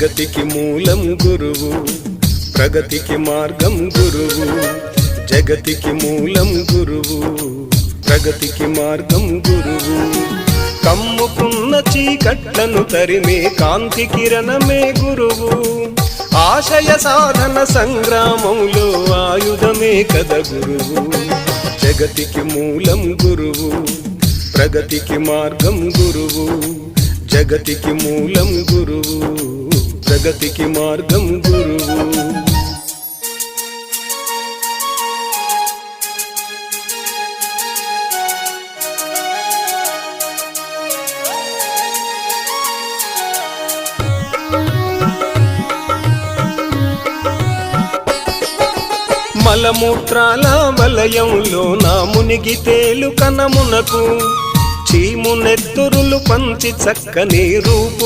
జగతికి మూలం గురువు ప్రగతికి మార్గం గురువు జగతికి మూలం గురువు ప్రగతికి మార్గం గురువు. కమ్ముకున్న చీకట్లను తరిమే కాంతి కిరణమే గురువు. ఆశయ సాధన సంగ్రామంలో ఆయుధమే కద గురువు. జగతికి మూలం గురువు ప్రగతికి మార్గం గురువు జగతికి మూలం గురువు. ప్రగతికి మార్గం గురువు. మలమూత్రాల వలయంలో నా మునిగి తేలు కనమునకు చీమునెత్తురులు పంచి చక్కని రూపు